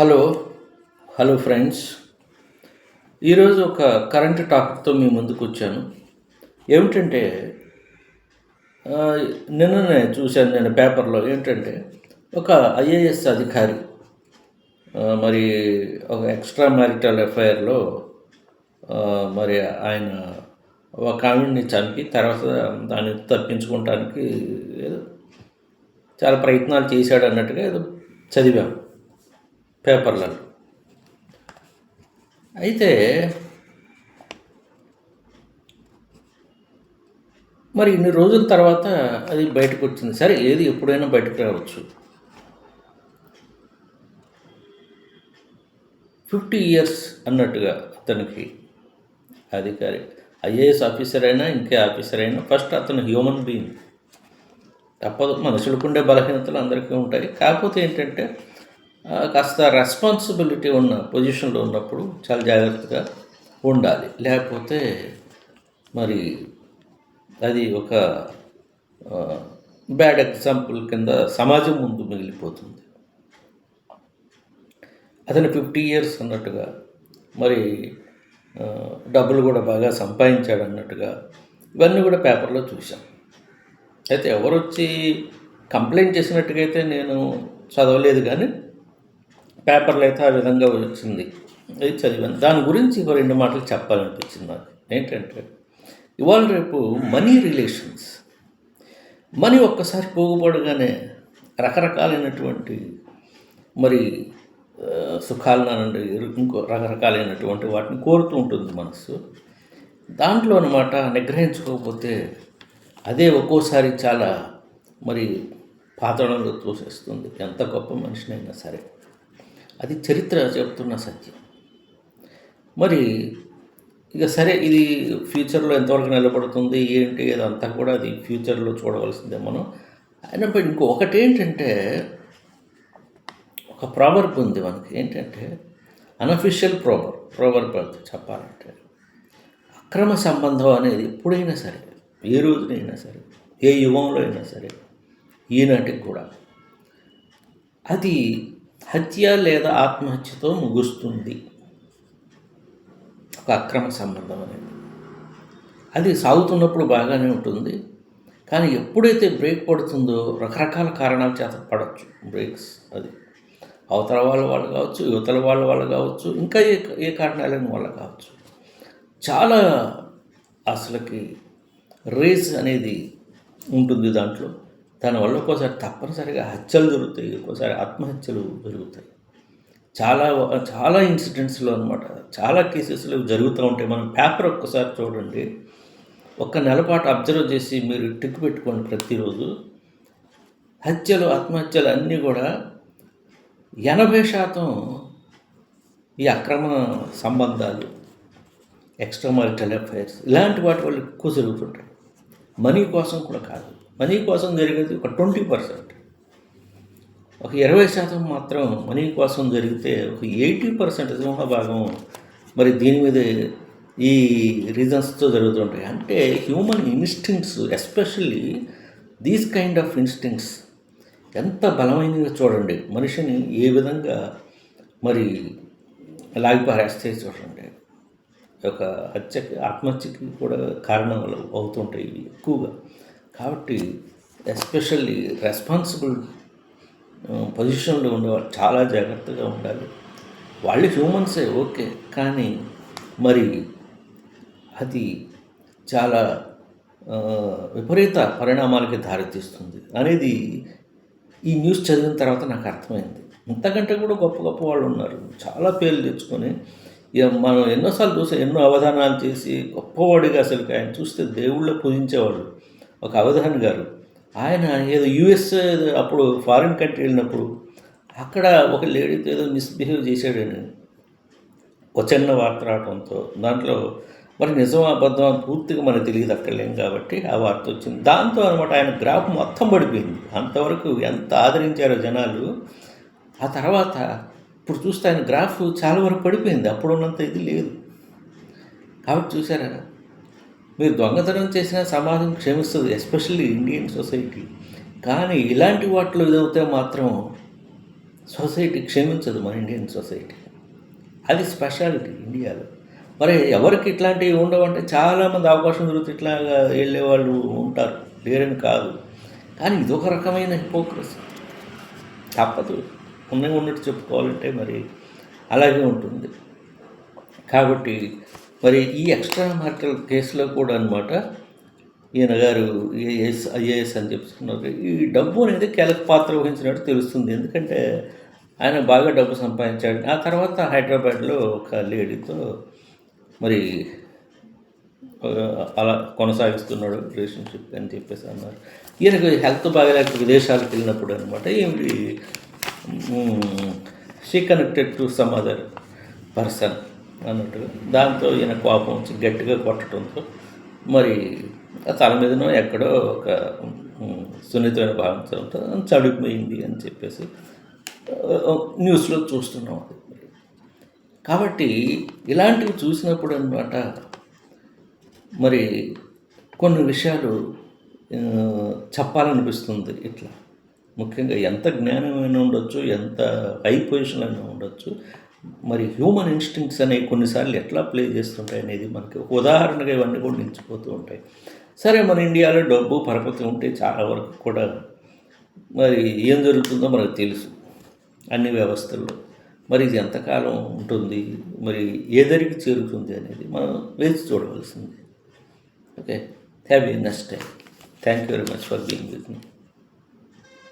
Hello hello friends. ఈరోజు ఒక current టాపిక్తో మీ ముందుకు వచ్చాను. ఏమిటంటే నిన్ననే చూశాను నేను పేపర్లో ఏంటంటే ఒక ఐఏఎస్ అధికారి మరి ఒక ఎక్స్ట్రా మ్యారిటల్ ఎఫ్ఐఆర్లో మరి ఆయన ఒక ఆవిడ్ని చంపి తర్వాత దాన్ని తప్పించుకోవటానికి ఏదో చాలా ప్రయత్నాలు చేశాడు అన్నట్టుగా ఏదో చదివాం. పేపర్లలో. అయితే మరి ఇన్ని రోజుల తర్వాత అది బయటకు వచ్చింది. సరే ఏది ఎప్పుడైనా బయటకు రావచ్చు. ఫిఫ్టీ ఇయర్స్ అన్నట్టుగా అతనికి అధికారి ఐఏఎస్ ఆఫీసర్ అయినా ఇంకే ఆఫీసర్ అయినా ఫస్ట్ అతను హ్యూమన్ బీయింగ్. తప్పదు మనుషులకుండే బలహీనతలు అందరికీ ఉంటాయి. కాకపోతే ఏంటంటే కాస్త రెస్పాన్సిబిలిటీ ఉన్న పొజిషన్లో ఉన్నప్పుడు చాలా జాగ్రత్తగా ఉండాలి. లేకపోతే మరి అది ఒక బ్యాడ్ ఎగ్జాంపుల్ కింద సమాజం ముందు మిగిలిపోతుంది. అతను ఫిఫ్టీ ఇయర్స్ అన్నట్టుగా మరి డబ్బులు కూడా బాగా సంపాదించాడు అన్నట్టుగా ఇవన్నీ కూడా పేపర్లో చూశాం. అయితే ఎవరు వచ్చి కంప్లైంట్ చేసినట్టుగా అయితే నేను చదవలేదు కానీ పేపర్లు అయితే ఆ విధంగా వచ్చింది. అది చదివాను. దాని గురించి రెండు మాటలు చెప్పాలనిపించింది నాకు. ఏంటంటే ఇవాళ రేపు మనీ రిలేషన్స్. మనీ ఒక్కసారి పోగుపడగానే రకరకాలైనటువంటి మరి సుఖాలనండి సుఖాలను ఇంకో రకరకాలైనటువంటి వాటిని కోరుతూ ఉంటుంది మనసు దాంట్లో అనమాట నిగ్రహించుకోకపోతే అదే ఒక్కోసారి చాలా మరి పాతడంలో తోసేస్తుంది. ఎంత గొప్ప మనిషినైనా సరే. అది చరిత్ర చెప్తున్న సత్యం. మరి ఇక సరే ఇది ఫ్యూచర్లో ఎంతవరకు నిలబడుతుంది ఏంటి ఇదంతా కూడా అది ఫ్యూచర్లో చూడవలసిందే మనం. అయినప్పుడు ఇంకో ఒకటి ఏంటంటే ఒక ప్రావర్బ్ ఉంది మనకి. ఏంటంటే అనఫిషియల్ ప్రాబర్ ప్రోవర్బ్ చెప్పాలంటే అక్రమ సంబంధం అనేది ఎప్పుడైనా సరే ఏ రోజునైనా సరే ఏ యుగంలో అయినా సరే ఈనాటికి కూడా అది హత్య లేదా ఆత్మహత్యతో ముగుస్తుంది. ఒక అక్రమ సంబంధం అనేది. అది సాగుతున్నప్పుడు బాగానే ఉంటుంది. కానీ ఎప్పుడైతే బ్రేక్ పడుతుందో రకరకాల కారణాల చేత పడవచ్చు బ్రేక్స్ అది. అవతల వాళ్ళ వాళ్ళు కావచ్చు యువతల వాళ్ళ వాళ్ళు కావచ్చు ఇంకా ఏ ఏ కారణాలైన వాళ్ళ కావచ్చు. చాలా అసలుకి రేస్ అనేది ఉంటుంది దాంట్లో. దానివల్ల ఒక్కోసారి తప్పనిసరిగా హత్యలు జరుగుతాయి ఒక్కోసారి ఆత్మహత్యలు జరుగుతాయి. చాలా చాలా ఇన్సిడెంట్స్లో అనమాట చాలా కేసెస్లో జరుగుతూ ఉంటాయి. మనం పేపర్ ఒక్కసారి చూడండి. ఒక్క నెలపాటు అబ్జర్వ్ చేసి మీరు టిక్ పెట్టుకోండి ప్రతిరోజు. హత్యలు ఆత్మహత్యలు అన్నీ కూడా ఎనభై శాతం ఈ అక్రమ సంబంధాలు ఎక్స్ట్రా మారిటల్ అఫైర్స్ ఇలాంటి వాటి వల్ల ఎక్కువ జరుగుతుంటాయి. మనీ కోసం కూడా కాదు. మనీ కోసం జరిగేది ఒక ట్వంటీ పర్సెంట్. ఒక ఇరవై శాతం మాత్రం మనీ కోసం జరిగితే ఒక ఎయిటీ పర్సెంట్ సింహభాగం మరి దీని మీద ఈ రీజన్స్తో జరుగుతుంటాయి. అంటే human instincts especially these kind of instincts ఎంత బలమైనవి చూడండి. మనిషిని ఏ విధంగా మరి లాగిపారేస్తే చూడండి. ఒక హత్యకి ఆత్మహత్యకి కూడా కారణాలు అవుతుంటాయి ఎక్కువగా. కాబట్టి ఎస్పెషల్లీ రెస్పాన్సిబుల్ పొజిషన్లో ఉండేవాళ్ళు చాలా జాగ్రత్తగా ఉండాలి. వాళ్ళు హ్యూమన్సే ఓకే. కానీ మరి అది చాలా విపరీత పరిణామాలకి దారితీస్తుంది అనేది ఈ న్యూస్ చదివిన తర్వాత నాకు అర్థమైంది. ఇంతకంటే కూడా గొప్ప గొప్ప వాళ్ళు ఉన్నారు. చాలా పేర్లు తెచ్చుకొని ఇక మనం ఎన్నోసార్లు చూసి ఎన్నో అవధానాలు చేసి గొప్పవాడిగా అసలు ఆయన చూస్తే దేవుళ్ళ పూజించేవాళ్ళు. ఒక అవధాన్ గారు. ఆయన ఏదో యుఎస్ అప్పుడు ఫారిన్ కంట్రీ వెళ్ళినప్పుడు అక్కడ ఒక లేడీతో ఏదో మిస్బిహేవ్ చేశాడని ఒక వార్త రావడంతో దాంట్లో మరి నిజం అబద్ధం అని పూర్తిగా మనకు తెలియదు అక్కర్లేం కాబట్టి ఆ వార్త వచ్చింది. దాంతో అనమాట ఆయన గ్రాఫ్ మొత్తం పడిపోయింది. అంతవరకు ఎంత ఆదరించారో జనాలు. ఆ తర్వాత ఇప్పుడు చూస్తే ఆయన గ్రాఫ్ చాలా వరకు పడిపోయింది. అప్పుడు ఉన్నంత ఇది లేదు. కాబట్టి చూసారా? మీరు దొంగతనం చేసిన సమాజం క్షమిస్తుంది ఎస్పెషల్లీ ఇండియన్ సొసైటీ. కానీ ఇలాంటి వాటిలో ఇదవుతే మాత్రం సొసైటీ క్షమించదు మన ఇండియన్ సొసైటీ. అది స్పెషాలిటీ ఇండియాలో. మరి ఎవరికి ఇట్లాంటివి ఉండవంటే చాలామంది అవకాశం దొరికితే ఇట్లాగా వెళ్ళే వాళ్ళు ఉంటారు. లేరని కాదు. కానీ ఇదొక రకమైన హిపోక్రసీ తప్పదు. ఉన్నగా ఉన్నట్టు చెప్పుకోవాలంటే మరి అలాగే ఉంటుంది. కాబట్టి మరి ఈ ఎక్స్ట్రా మార్కల్ కేసులో కూడా అనమాట ఈయన గారు ఏఎస్ ఐఏఎస్ అని చెప్తున్నారు. ఈ డబ్బు అనేది కీలక పాత్ర వహించినట్టు తెలుస్తుంది. ఎందుకంటే ఆయన బాగా డబ్బు సంపాదించాడు. ఆ తర్వాత హైదరాబాద్లో ఒక లేడీతో మరి అలా కొనసాగిస్తున్నాడు రిలేషన్షిప్ అని చెప్పేసి అన్నారు. ఈయనకు హెల్త్ బాగాలేక విదేశాలకు వెళ్ళినప్పుడు అనమాట ఏమిటి? She connected to some other person అన్నట్టుగా దాంతో ఈయన కోపం వచ్చి గట్టిగా కొట్టడంతో మరి ఆ తల మీదనో ఎక్కడో ఒక సున్నితమైన భావించడంతో చడిపోయింది అని చెప్పేసి న్యూస్లో చూస్తున్నాం అది. కాబట్టి ఇలాంటివి చూసినప్పుడు అనమాట మరి కొన్ని విషయాలు చెప్పాలనిపిస్తుంది ఇట్లా. ముఖ్యంగా ఎంత జ్ఞానమైనా ఉండొచ్చు ఎంత హై పొజిషన్ అయినా ఉండొచ్చు మరి హ్యూమన్ ఇన్స్టింక్ట్స్ అనేవి కొన్నిసార్లు ఎట్లా ప్లే చేస్తుంటాయి అనేది మనకి ఒక ఉదాహరణగా ఇవన్నీ కూడా నిలిచిపోతూ ఉంటాయి. సరే మన ఇండియాలో డబ్బు పరపతి ఉంటే చాలా వరకు కూడా మరి ఏం జరుగుతుందో మనకు తెలుసు అన్ని వ్యవస్థల్లో. మరి ఇది ఎంతకాలం ఉంటుంది? మరి ఏ దరికి చేరుతుంది అనేది మనం వేచి చూడవలసింది. Okay have a next time thank you very much for being with me